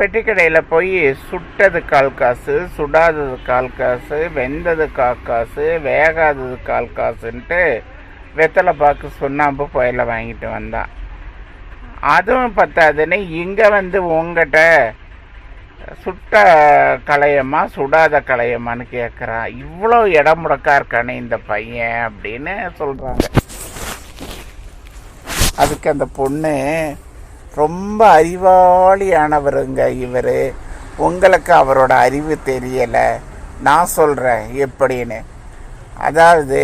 பெட்டி கடையில் போய் சுட்டது கால் காசு சுடாதது கால் காசு வெந்தது கால் காசு வேகாதது கால் காசுன்ட்டு வெத்தலை பாக்கு சுண்ணாம்பு புயலை வாங்கிட்டு வந்தான் அதுவும் பத்தாதுன்னு இங்கே வந்து உங்ககிட்ட சுட்ட கலையம்மா சுடாத கலையம்மான்னு கேட்குறான் இவ்வளோ இடம் முடக்கா இருக்கானே இந்த பையன் அப்படின்னு சொல்கிறாங்க அதுக்கு அந்த பொண்ணு ரொம்ப அறிவாளியானவருங்க இவர். உங்களுக்கு அவரோட அறிவு தெரியலை. நான் சொல்கிறேன் எப்படின்னு. அதாவது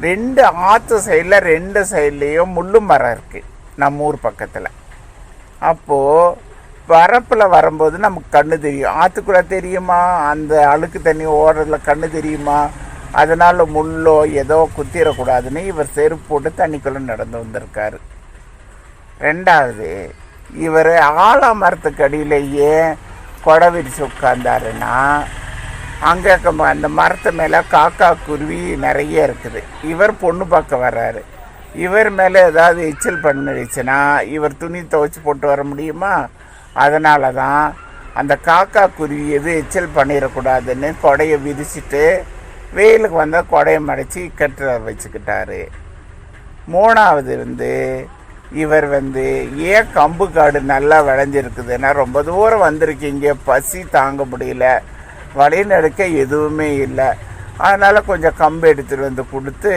ரெண்டு ஆற்று சைடில் ரெண்டு சைட்லேயும் முள்ளு மரம் இருக்குது நம்ம ஊர் பக்கத்தில். அப்போது வரப்பில் வரும்போது நமக்கு கண்ணு தெரியும். ஆற்றுக்குள்ளே தெரியுமா? அந்த அழுக்கு தண்ணி ஓடுறதுல கண்ணு தெரியுமா? அதனால் முள்ளோ ஏதோ குத்திடக்கூடாதுன்னு இவர் செருப்பு போட்டு தண்ணிக்குள்ளே நடந்து வந்திருக்காரு. ரெண்டாவது இவர் ஆலமரத்துக்கு மரத்துக்கு அடியிலேயே கொடை விரிச்சு உட்காந்தாருன்னா அங்கே அந்த மரத்து மேலே காக்கா குருவி நிறைய இருக்குது. இவர் பொண்ணு பார்க்க வர்றாரு. இவர் மேலே ஏதாவது எச்சில் பண்ணிடுச்சுன்னா இவர் துணி துவைச்சி போட்டு வர முடியுமா? அதனால தான் அந்த காக்கா குருவி எது எச்சில் பண்ணிடக்கூடாதுன்னு கொடையை விரிச்சிட்டு வெயிலுக்கு வந்தால் கொடையை மடைச்சி கட்டுற வச்சுக்கிட்டாரு. மூணாவது வந்து இவர் வந்து ஏன் கம்பு காடு நல்லா விளைஞ்சிருக்குதுன்னா ரொம்ப தூரம் வந்திருக்கீங்க பசி தாங்க முடியல. வழிநடுக்க எதுவுமே இல்லை. அதனால் கொஞ்சம் கம்பு எடுத்துகிட்டு வந்து கொடுத்து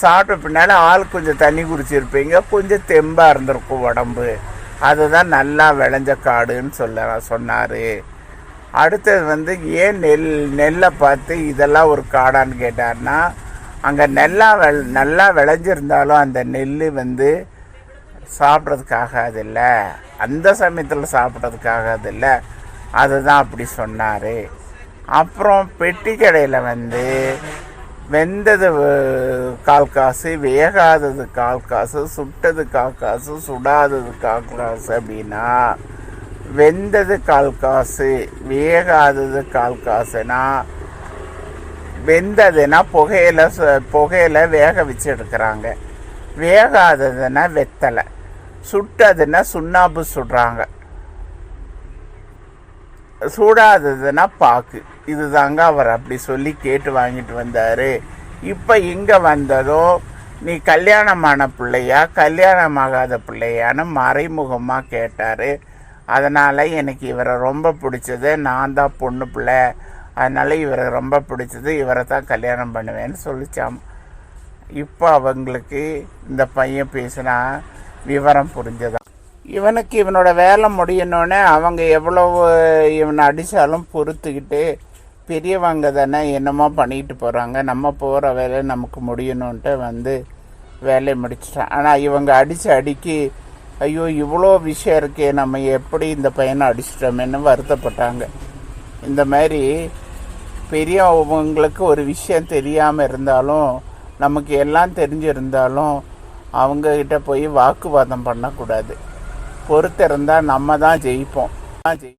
சாப்பிட்ட பின்னால் ஆள் கொஞ்சம் தண்ணி குடிச்சிருப்பீங்க. கொஞ்சம் தெம்பாக இருந்திருக்கும் உடம்பு. அதுதான் நல்லா விளைஞ்ச காடுன்னு சொல்ல சொன்னார். அடுத்தது வந்து ஏன் நெல் நெல்லை பார்த்து இதெல்லாம் ஒரு காடான்னு கேட்டார்னா அங்கே நெல்லா வெள் நல்லா விளைஞ்சிருந்தாலும் அந்த நெல் வந்து சாப்பிட்றதுக்காக அது இல்லை. அந்த சமயத்தில் சாப்பிட்றதுக்காக அது இல்லை. அதுதான் அப்படி சொன்னார். அப்புறம் பெட்டி கடையில் வந்து வெந்தது கால் காசு வேகாதது கால் காசு சுட்டது கால் காசு சுடாதது கால் காசு அப்படின்னா வெந்தது கால் காசு வேகாதது கால் காசுனா வெந்ததுன்னா புகையில புகையில வேக வச்சு எடுக்கிறாங்க. வேகாததுன்னா வெத்தலை. சுட்டதுன்னா சுண்ணாம்பு சுடுறாங்க. சூடாததுன்னா பாக்கு. இதுதாங்க அவர் அப்படி சொல்லி கேட்டு வாங்கிட்டு வந்தார். இப்போ இங்கே வந்ததோ நீ கல்யாணமான பிள்ளையா கல்யாணமாகாத பிள்ளையான்னு மறைமுகமாக கேட்டார். அதனால் எனக்கு இவரை ரொம்ப பிடிச்சது. நான் தான் பொண்ணு பிள்ளை. அதனால் இவரை ரொம்ப பிடிச்சது. இவரை தான் கல்யாணம் பண்ணுவேன்னு சொல்லிச்சாம். இப்போ அவங்களுக்கு இந்த பையன் பேசினா விவரம் புரிஞ்சதான் இவனுக்கு இவனோட வேலை முடியணுன்னே அவங்க எவ்வளவு இவனை அடித்தாலும் பொறுத்துக்கிட்டு பெரியவங்க தானே என்னமோ பண்ணிட்டு போகிறாங்க நம்ம போகிற வேலை நமக்கு முடியணுன்ட்டு வந்து வேலையை முடிச்சிட்டான். ஆனால் இவங்க அடித்து அடிக்கு ஐயோ இவ்வளோ விஷயம் இருக்கே நம்ம எப்படி இந்த பையனை அடிச்சிட்டோமேன்னு வருத்தப்பட்டாங்க. இந்த மாதிரி பெரியவங்களுக்கு ஒரு விஷயம் தெரியாமல் இருந்தாலும் நமக்கு எல்லாம் தெரிஞ்சிருந்தாலும் அவங்கக்கிட்ட போய் வாக்குவாதம் பண்ணக்கூடாது. பொறுத்திருந்தால் நம்ம தான் ஜெயிப்போம். தான் ஜெயி